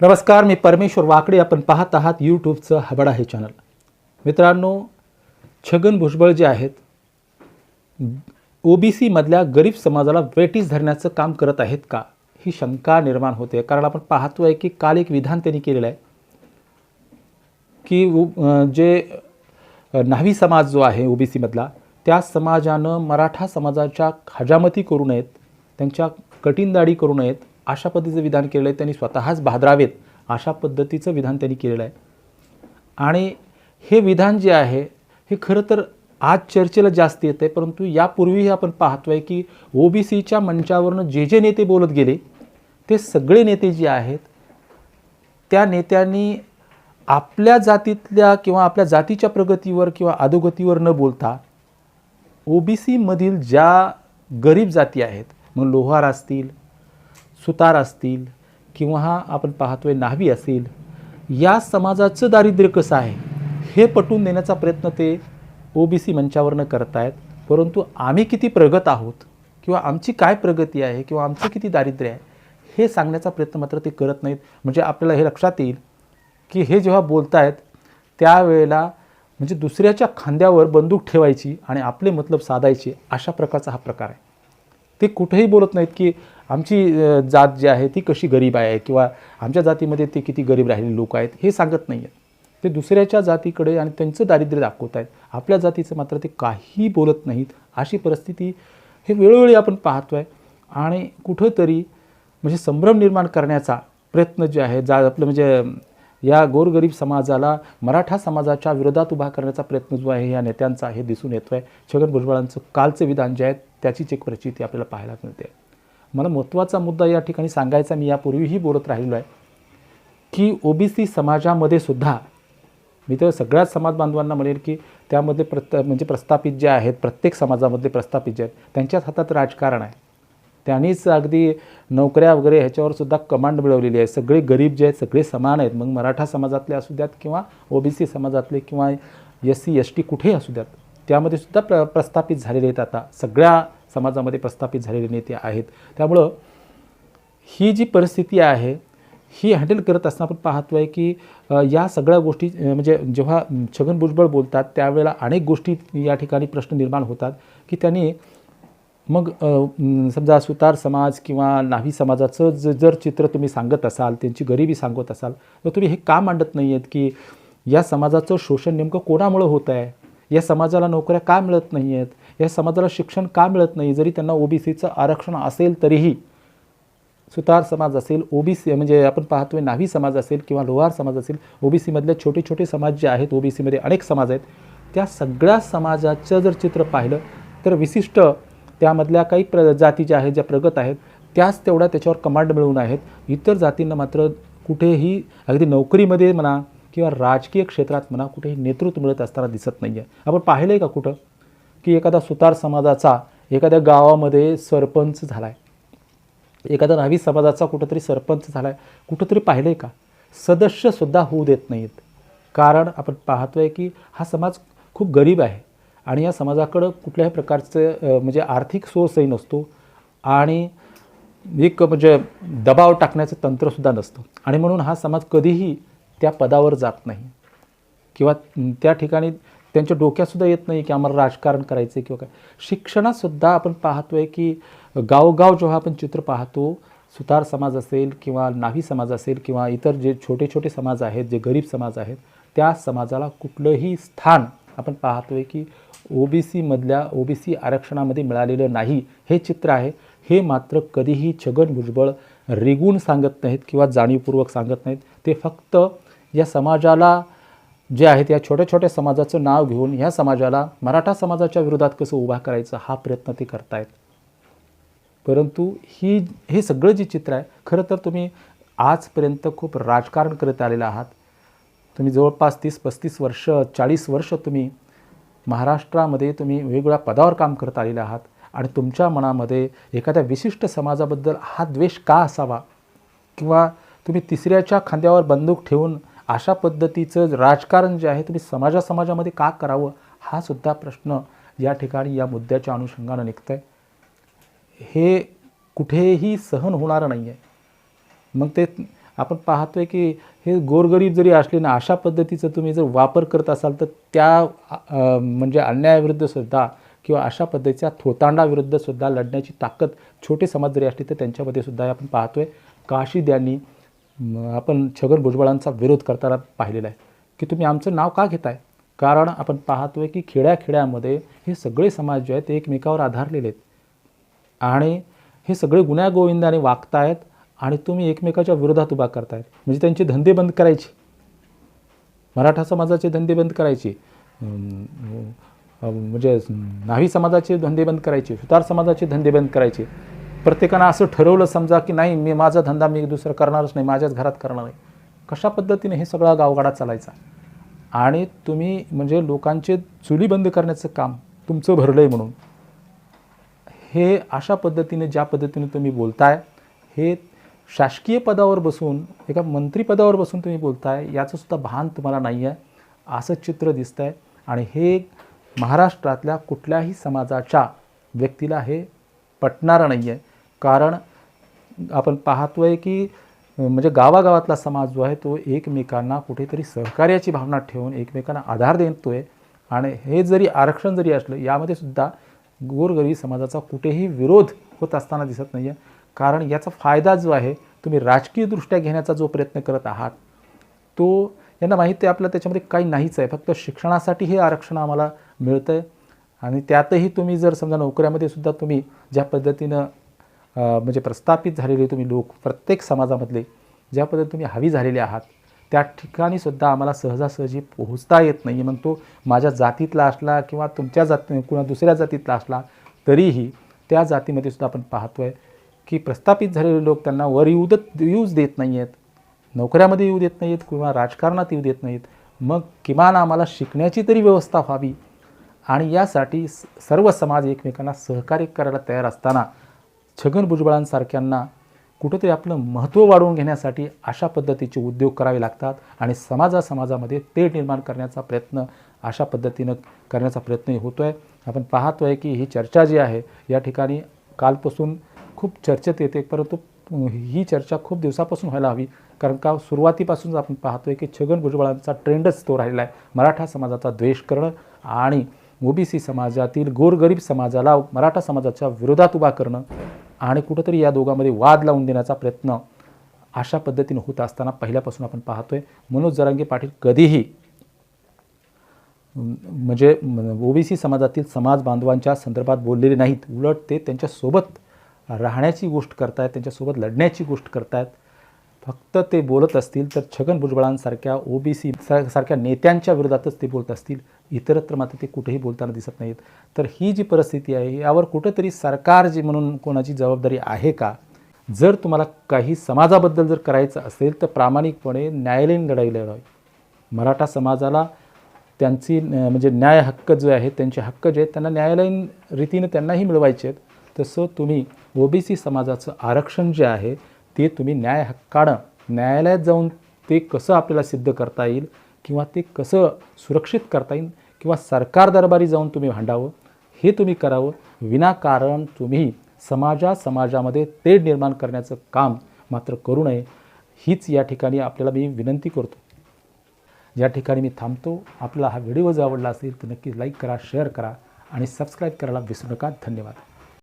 नमस्कार मी परमेश्वर वाकडे. आपण पाहत आहात यूट्यूबचं हबडा हे चॅनल. मित्रांनो छगन भुजबळ जे आहेत ओ बी सीमधल्या गरीब समाजाला वेटीस धरण्याचं काम करत आहेत का? ही शंका निर्माण होते. कारण आपण पाहतो आहे की काल एक विधान त्यांनी केलेलं आहे की जे न्हावी समाज जो आहे ओ बी सीमधला त्या समाजानं मराठा समाजाच्या हजामती करू नयेत त्यांच्या कठीण दाढी करू नयेत अशा पद्धतीचं विधान केलेलं आहे त्यांनी स्वतःच भादरावेत अशा पद्धतीचं विधान त्यांनी केलेलं आहे. आणि हे विधान जे आहे हे खरं तर आज चर्चेला जास्त येतं आहे परंतु यापूर्वीही आपण पाहतो आहे की ओबीसीच्या मंचावरनं जे जे नेते बोलत गेले ते सगळे नेते जे आहेत त्या नेत्यांनी आपल्या जातीतल्या किंवा आपल्या जातीच्या प्रगतीवर किंवा अधोगतीवर न बोलता ओबीसीमधील ज्या गरीब जाती आहेत मग लोहार असतील सुतार असतील किंवा हा आपण पाहतोय न्हावी असेल या समाजाचं दारिद्र्य कसं आहे हे पटवून देण्याचा प्रयत्न ते ओबीसी मंचावरनं करतायत. परंतु आम्ही किती प्रगत आहोत किंवा आमची काय प्रगती आहे किंवा आमचं किती दारिद्र्य आहे हे सांगण्याचा प्रयत्न मात्र ते करत नाहीत. म्हणजे आपल्याला हे लक्षात येईल की हे जेव्हा बोलतायत त्यावेळेला म्हणजे दुसऱ्याच्या खांद्यावर बंदूक ठेवायची आणि आपले मतलब साधायचे अशा प्रकारचा हा प्रकार आहे. ते कुठेही बोलत नाहीत की आमची जात जी आहे ती कशी गरीब आहे किंवा आमच्या जातीमध्ये ते किती गरीब राहिलेले लोक आहेत हे सांगत नाही आहेत ते दुसऱ्याच्या जातीकडे आणि त्यांचं दारिद्र्य दाखवत आहेत. आपल्या जातीचं मात्र ते काहीही बोलत नाहीत. अशी परिस्थिती हे वेळोवेळी आपण पाहतो आहे आणि कुठंतरी म्हणजे संभ्रम निर्माण करण्याचा प्रयत्न जे आहे जा आपलं म्हणजे या गोरगरीब समाजाला मराठा समाजाच्या विरोधात उभा करण्याचा प्रयत्न जो आहे या नेत्यांचा हे दिसून येतो आहे छगन भुजबळांचं कालचं विधान जे आहे त्याचीच एक प्रचिती आपल्याला पाहायला मिळते. मला महत्त्वाचा मुद्दा या ठिकाणी सांगायचा मी यापूर्वीही बोलत राहिलो आहे की ओबीसी समाजामध्ये सुद्धा मी तर सगळ्याच समाज बांधवांना म्हणेल की त्यामध्ये प्रत म्हणजे प्रस्थापित जे आहेत प्रत्येक समाजामध्ये प्रस्थापित जे आहेत त्यांच्याच हातात राजकारण आहे. त्यांनीच अगदी नोकऱ्या वगैरे ह्याच्यावर सुद्धा कमांड मिळवलेली आहे. सगळे गरीब जे आहेत सगळे समान आहेत. मग मराठा समाजातले असू द्यात किंवा ओबीसी समाजातले किंवा एस सी एस टी कुठेही असू द्यात त्यामध्ये सुद्धा प्र प्रस्थापित झालेले आहेत आता. सगळ्या समाजामध्ये प्रस्थापित झालेले नेते आहेत. त्यामुळं ही जी परिस्थिती आहे ही हँडल करत असताना आपण पाहतो आहे की या सगळ्या गोष्टी म्हणजे जेव्हा छगन भुजबळ बोलतात त्यावेळेला अनेक गोष्टी या ठिकाणी प्रश्न निर्माण होतात की त्यांनी मग समजा सुतार समाज किंवा नावी समाजाचं ज जर चित्र तुम्ही सांगत असाल त्यांची गरिबी सांगत असाल तर तुम्ही हे का मांडत नाही आहेत की या समाजाचं शोषण नेमकं कोणामुळं होत आहे या समाजाला नोकऱ्या का मिळत नाही आहेत या समाजाला शिक्षण का मिळत नाही? जरी त्यांना ओबीसीचं आरक्षण असेल तरीही सुतार समाज असेल ओबीसी म्हणजे आपण पाहतोय नावी समाज असेल किंवा लोहार समाज असेल ओबीसीमधले छोटे छोटे समाज जे आहेत ओबीसीमध्ये अनेक समाज आहेत त्या सगळ्या समाजाचं जर चित्र पाहिलं तर विशिष्ट त्यामधल्या काही प्र जाती ज्या आहेत ज्या प्रगत आहेत त्याच तेवढ्या त्याच्यावर कमांड मिळवून आहेत. इतर जातींना मात्र कुठेही अगदी नोकरीमध्ये म्हणा किंवा राजकीय क्षेत्रात म्हणा कुठेही नेतृत्व मिळत असताना दिसत नाही आहे आपण पाहिलं आहे का कुठं? की एखादा सुतार समाजाचा एखाद्या गावामध्ये सरपंच झाला आहे एखादा नावी समाजाचा कुठंतरी सरपंच झाला आहे कुठंतरी पाहिलं आहे का सदस्यसुद्धा होऊ देत नाहीत. कारण आपण पाहतो आहे की हा समाज खूप गरीब आहे आणि या समाजाकडं कुठल्याही प्रकारचं म्हणजे आर्थिक सोर्सही नसतो आणि एक म्हणजे दबाव टाकण्याचं तंत्रसुद्धा नसतं. आणि म्हणून हा समाज कधीही त्या पदावर जात नाही. किंवा त्या ठिकाणी त्यांच्या डोक्यातसुद्धा येत नाही की आम्हाला राजकारण करायचं आहे किंवा काय. शिक्षणातसुद्धा आपण पाहतोय की गावगाव जेव्हा आपण चित्र पाहतो सुतार समाज असेल किंवा नावी समाज असेल किंवा इतर जे छोटे छोटे समाज आहेत जे गरीब समाज आहेत त्या समाजाला कुठलंही स्थान आपण पाहतोय की O B सीमधल्या O B C आरक्षणामध्ये मिळालेलं नाही. हे चित्र आहे. हे मात्र कधीही छगन भुजबळ रेगून सांगत नाहीत किंवा जाणीवपूर्वक सांगत नाहीत. ते फक्त या समाजाला जे आहेत या छोट्या छोट्या समाजाचं नाव घेऊन ह्या समाजाला मराठा समाजाच्या विरोधात कसं उभा करायचं हा प्रयत्न ते करतायत. परंतु ही हे सगळं जे चित्र आहे खरं तर तुम्ही आजपर्यंत खूप राजकारण करत आलेलं आहात. तुम्ही जवळपास तीस पस्तीस वर्ष चाळीस वर्ष तुम्ही महाराष्ट्रामध्ये तुम्ही वेगवेगळ्या पदावर काम करत आलेले आहात आणि तुमच्या मनामध्ये एखाद्या विशिष्ट समाजाबद्दल हा द्वेष का असावा? किंवा तुम्ही तिसऱ्याच्या खांद्यावर बंदूक ठेवून अशा पद्धतीचं राजकारण जे आहे तुम्ही समाजा समाजामध्ये का करावं? हा सुद्धा प्रश्न या ठिकाणी या मुद्द्याच्या अनुषंगानं निघतं आहे हे कुठेही सहन होणारं नाही आहे मग ते आपण पाहतोय की हे गोरगरीब जरी असले ना अशा पद्धतीचं तुम्ही जर वापर करत असाल तर त्या म्हणजे अन्यायाविरुद्ध सुद्धा किंवा अशा पद्धतीच्या थोतांडाविरुद्ध सुद्धा लढण्याची ताकद छोटे समाज जरी असले तर त्यांच्यामध्ये सुद्धा आपण पाहतोय. काशीद यांनी आपण छगन भुजबळांचा विरोध करताना पाहिलेला आहे. की तुम्ही आमचं नाव का घेताय? कारण आपण पाहतोय की खेड्याखेड्यामध्ये हे सगळे समाज जे आहेत ते एकमेकावर आधारलेले आहेत. आणि हे सगळे गुन्ह्यागोविंदाने वागतायत आणि तुम्ही एकमेकाच्या विरोधात उभा करतायत. म्हणजे त्यांचे धंदे बंद करायचे. मराठा समाजाचे धंदे बंद करायचे. म्हणजे न्हावी समाजाचे धंदे बंद करायचे. सुतार समाजाचे धंदे बंद करायचे. प्रत्येकानं असं ठरवलं समजा की नाही मी माझा धंदा मी दुसरं करणारच नाही माझ्याच घरात करणार नाही. कशा पद्धतीने हे सगळा गावगाडा चालायचा? आणि तुम्ही म्हणजे लोकांचे चुली बंद करण्याचं काम तुमचं भरलं आहे म्हणून. हे अशा पद्धतीने ज्या पद्धतीने तुम्ही बोलताय हे शासकीय पदावर बसून एका मंत्रीपदावर बसून तुम्ही बोलताय याचंसुद्धा भान तुम्हाला नाही आहे असं चित्र दिसतं आहे आणि हे महाराष्ट्रातल्या कुठल्याही समाजाच्या व्यक्तीला हे पटणारं नाही आहे कारण आपण पाहतोय की म्हणजे गावागावातला समाज जो आहे तो एकमेकांना कुठेतरी सहकार्याची भावना ठेवून एकमेकांना आधार देतोय. आणि हे जरी आरक्षण जरी असलं यामध्ये सुद्धा गोरगरीब समाजाचा कुठेही विरोध होत असताना दिसत नाही आहे कारण याचा फायदा जो आहे तुम्ही राजकीयदृष्ट्या घेण्याचा जो प्रयत्न करत आहात तो यांना माहिती आहे आपल्या त्याच्यामध्ये काही नाहीच आहे. फक्त शिक्षणासाठी हे आरक्षण आम्हाला मिळतं आहे आणि त्यातही तुम्ही जर समजा नोकऱ्यामध्ये सुद्धा तुम्ही ज्या पद्धतीनं म्हणजे प्रस्थापित झालेले तुम्ही लोक प्रत्येक समाजामधले ज्या पद्धतीने तुम्ही हवी झालेले आहात त्या ठिकाणी सुद्धा आम्हाला सहजासहजी पोहोचता येत नाही मग तो माझ्या जातीतला असला किंवा तुमच्या जाती कुणा दुसऱ्या जातीतला असला तरीही त्या जातीमध्ये सुद्धा आपण पाहतो आहे की प्रस्थापित झालेले लोक त्यांना वर येऊ देत येऊच देत नाही आहेत नोकऱ्यामध्ये येऊ देत नाहीत किंवा राजकारणात येऊ देत नाहीत मग किमान आम्हाला शिकण्याची तरी व्यवस्था व्हावी. आणि यासाठी स- सर्व समाज एकमेकांना सहकार्य करायला तयार असताना छगन भुजबळांसारख्यांना कुठंतरी आपलं महत्त्व वाढवून घेण्यासाठी अशा पद्धतीचे उद्योग करावे लागतात आणि समाजा समाजामध्ये तेढ निर्माण करण्याचा प्रयत्न अशा पद्धतीनं करण्याचा प्रयत्न होतो आहे आपण पाहतो आहे की ही चर्चा जी आहे या ठिकाणी कालपासून खूप चर्चेत येते परंतु ही चर्चा खूप दिवसापासून व्हायला हवी. कारण का सुरुवातीपासूनच आपण पाहतोय की छगन भुजबळांचा ट्रेंडच तो राहिला आहे मराठा समाजाचा द्वेष करणं आणि ओबीसी समाजातील गोरगरीब समाजाला मराठा समाजाच्या विरोधात उभा करणं आणि कुठंतरी या दोघांमध्ये वाद लावून देण्याचा प्रयत्न अशा पद्धतीने होत असताना पहिल्यापासून आपण पाहतोय. मनोज जरांगे पाटील कधीही म्हणजे ओबीसी समाजातील समाज बांधवांच्या संदर्भात बोललेले नाहीत. उलट ते त्यांच्यासोबत राहण्याची गोष्ट करतायत त्यांच्यासोबत लढण्याची गोष्ट करतायत. फक्त ते बोलत असतील तर छगन भुजबळांसारख्या ओबीसी सारख्या नेत्यांच्या विरोधातच ते बोलत असतील. इतरत्र मात्र ते कुठेही बोलताना दिसत नाहीत. तर ही जी परिस्थिती आहे यावर कुठंतरी सरकार जी म्हणून कोणाची जबाबदारी आहे का? जर तुम्हाला काही समाजाबद्दल जर करायचं असेल तर प्रामाणिकपणे न्यायालयीन लढाई लढावी. मराठा समाजाला त्यांची म्हणजे न्याय हक्क जे आहेत त्यांचे हक्क जे आहेत त्यांना न्यायालयीन रीतीनं त्यांनाही मिळवायचे आहेत. तसं तुम्ही ओबीसी समाजाचं आरक्षण जे आहे ते तुम्ही न्याय हक्कानं न्यायालयात जाऊन ते कसं आपल्याला सिद्ध करता येईल किंवा ते कसं सुरक्षित करता येईल किंवा सरकार दरबारी जाऊन तुम्ही भांडावं हे तुम्ही करावं विनाकारण तुम्ही समाजा समाजामध्ये तेढ निर्माण करण्याचं काम मात्र करू नये हीच या ठिकाणी आपल्याला मी विनंती करतो. या ठिकाणी मी थांबतो आपला हा व्हिडिओ जर आवडला असेल तर नक्की लाईक करा शेअर करा आणि सबस्क्राईब करायला विसरू नका. धन्यवाद.